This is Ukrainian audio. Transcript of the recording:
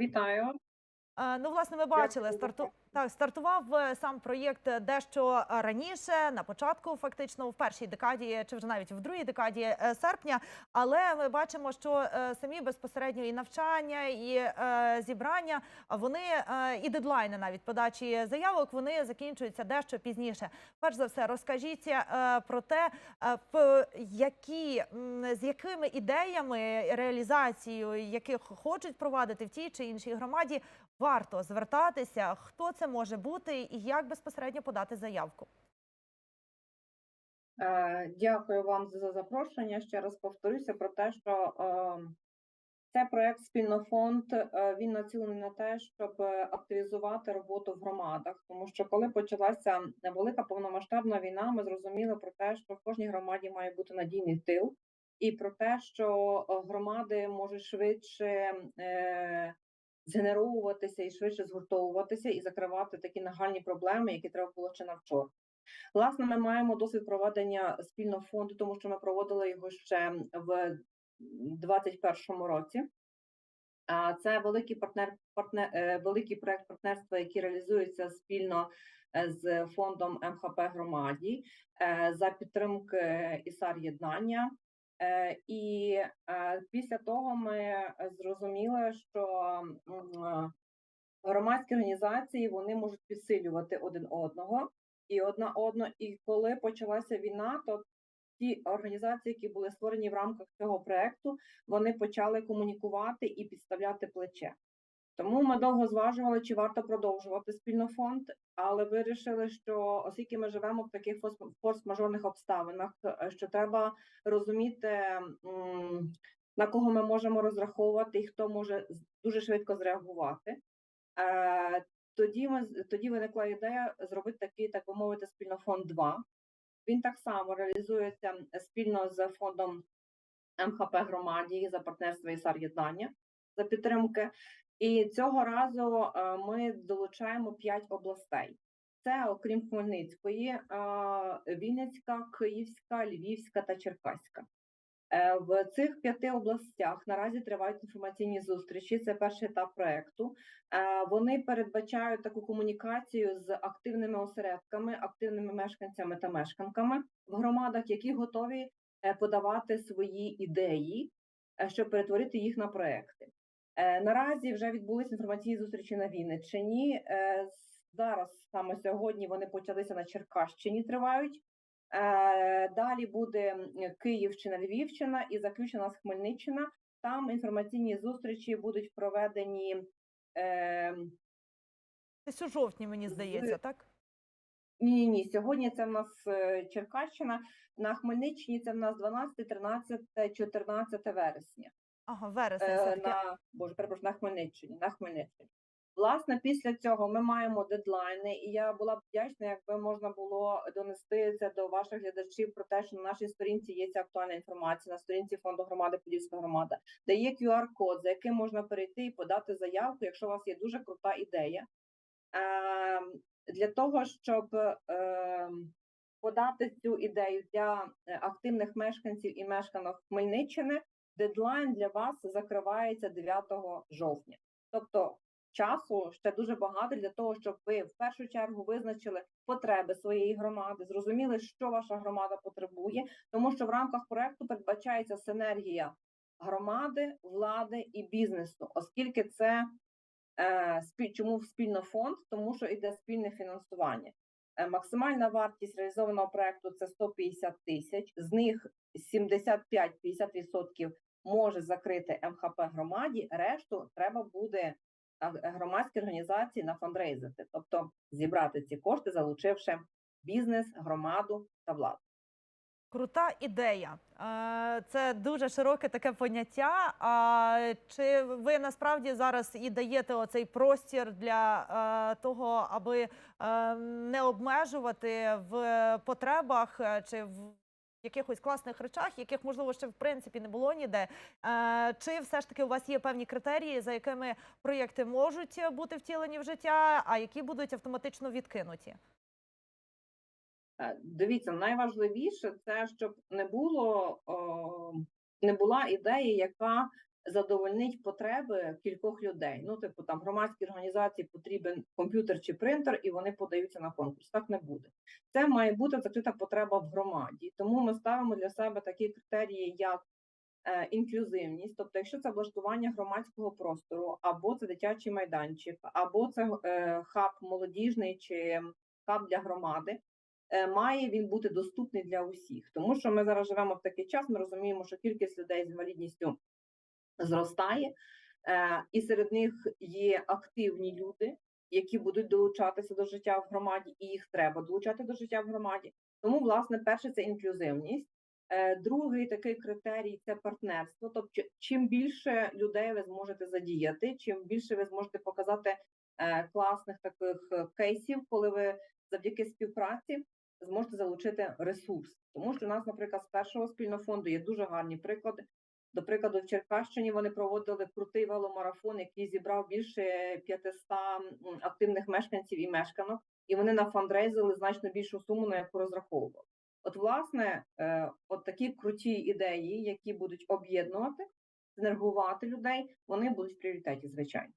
Вітаю. Ну, власне, ми бачили, старту... так, стартував е, сам проєкт е, дещо раніше, на початку, фактично, в першій декаді, чи вже навіть в другій декаді е, серпня. Але ми бачимо, що е, самі безпосередньо і навчання, і е, зібрання, вони е, і дедлайни навіть подачі заявок, вони закінчуються дещо пізніше. Перш за все, розкажіть е, про те, е, які з якими ідеями реалізацією яких хочуть провадити в тій чи іншій громаді, варто звертатися, хто це може бути і як безпосередньо подати заявку. Е, Дякую вам за запрошення. Ще раз повторюся про те, що е, це проект спільнофонд. е, Він націлений на те, щоб активізувати роботу в громадах. Тому що коли почалася велика повномасштабна війна, ми зрозуміли про те, що в кожній громаді має бути надійний тил, і про те, що громади можуть швидше згенеровуватися і швидше згуртовуватися і закривати такі нагальні проблеми, які треба було ще на вчора. Власне, ми маємо досвід проведення спільного фонду, тому що ми проводили його ще в 2021 році. Це великий партнер, партнер е, великий проект партнерства, який реалізується спільно е, з фондом МХП громаді е, за підтримки ІСАР єднання. Е, І е, після того ми зрозуміли, що е, громадські організації вони можуть підсилювати один одного і одна одну. І коли почалася війна, то ті організації, які були створені в рамках цього проекту, вони почали комунікувати і підставляти плече. Тому ми довго зважували, чи варто продовжувати спільно фонд, але вирішили, що оскільки ми живемо в таких форс-мажорних обставинах, е, що треба розуміти, на кого ми можемо розраховувати і хто може дуже швидко зреагувати. Е, Тоді ми тоді виникла ідея зробити такий, так би мовити, спільнофонд 2. Він так само реалізується спільно з фондом МХП громаді за партнерство ІСАР єднання за підтримки. І цього разу е, ми долучаємо 5 областей. Це окрім Хмельницької, е, Вінницька, Київська, Львівська та Черкаська. Е, В цих п'яти областях наразі тривають інформаційні зустрічі. Це перший етап проекту. Вони передбачають таку комунікацію з активними осередками, активними мешканцями та мешканками в громадах, які готові подавати свої ідеї, щоб перетворити їх на проекти. Е, Наразі вже відбулися інформаційні зустрічі на Вінниччині. Е, Зараз саме сьогодні вони почалися на Черкащині. Тривають. Е, Далі буде Київщина, Львівщина і заключена з Хмельниччина. Там інформаційні зустрічі будуть проведені. Десь у жовтні, мені здається, так? ні, ні, ні, сьогодні це в нас Черкащина. На Хмельниччині це в нас 12, 13, 14 вересня. Ага, вересень Е, на боже, перепрошую, на Хмельниччині. На Хмельниччині. Власне, після цього ми маємо дедлайни, і я була б вдячна, якби можна було донести це до ваших глядачів про те, що на нашій сторінці є ця актуальна інформація на сторінці фонду громади Подільська громада, де є QR-код, за яким можна перейти і подати заявку, якщо у вас є дуже крута ідея. Ем, для того, щоб ем, подати цю ідею для е, активних мешканців і мешканок Хмельниччини, дедлайн для вас закривається 9 жовтня. Тобто часу ще дуже багато для того, щоб ви в першу чергу визначили потреби своєї громади, зрозуміли, що ваша громада потребує, тому що в рамках проекту передбачається синергія громади, влади і бізнесу, оскільки це е, чому спільно фонд, тому що йде спільне фінансування. Е, Максимальна вартість реалізованого проекту це 150 тисяч. З них 75-50% може закрити МХП громаді. Решту треба буде громадські організації на фандрейзити, тобто зібрати ці кошти, залучивши бізнес, громаду та владу. Крута ідея. Е, Це дуже широке таке поняття. А чи ви насправді зараз і даєте оцей простір для е, того, аби е, не обмежувати в потребах чи в якихось класних речах, яких можливо ще в принципі не було ніде? Е, Чи все ж таки у вас є певні критерії, за якими проєкти можуть бути втілені в життя, а які будуть автоматично відкинуті? Е, Дивіться, найважливіше це щоб не було о, не була ідея, яка задовольнить потреби кількох людей. Ну, типу, там громадській організації потрібен комп'ютер чи принтер, і вони подаються на конкурс. Так не буде. Це має бути закрита потреба в громаді. Тому ми ставимо для себе такі критерії, як е, інклюзивність, тобто, якщо це влаштування громадського простору, або це дитячий майданчик, або це е, хаб молодіжний чи хаб для громади, е, має він бути доступний для усіх, тому що ми зараз живемо в такий час. Ми розуміємо, що кількість людей з інвалідністю зростає, е, і серед них є активні люди, які будуть долучатися до життя в громаді, і їх треба долучати до життя в громаді. Тому, власне, перше це інклюзивність. Е, Другий такий критерій це партнерство. Тобто, чим більше людей ви зможете задіяти, чим більше ви зможете показати е, класних таких кейсів, коли ви завдяки співпраці зможете залучити ресурс. Тому що у нас, наприклад, з першого спільного фонду є дуже гарні приклади. До прикладу, в Черкащині вони проводили крутий веломарафон, який зібрав більше 500 активних мешканців і мешканок, і вони нафандрейзили значно більшу суму, на яку розраховували. От, власне, е, от такі круті ідеї, які будуть об'єднувати, енергувати людей, вони будуть в пріоритеті, звичайно.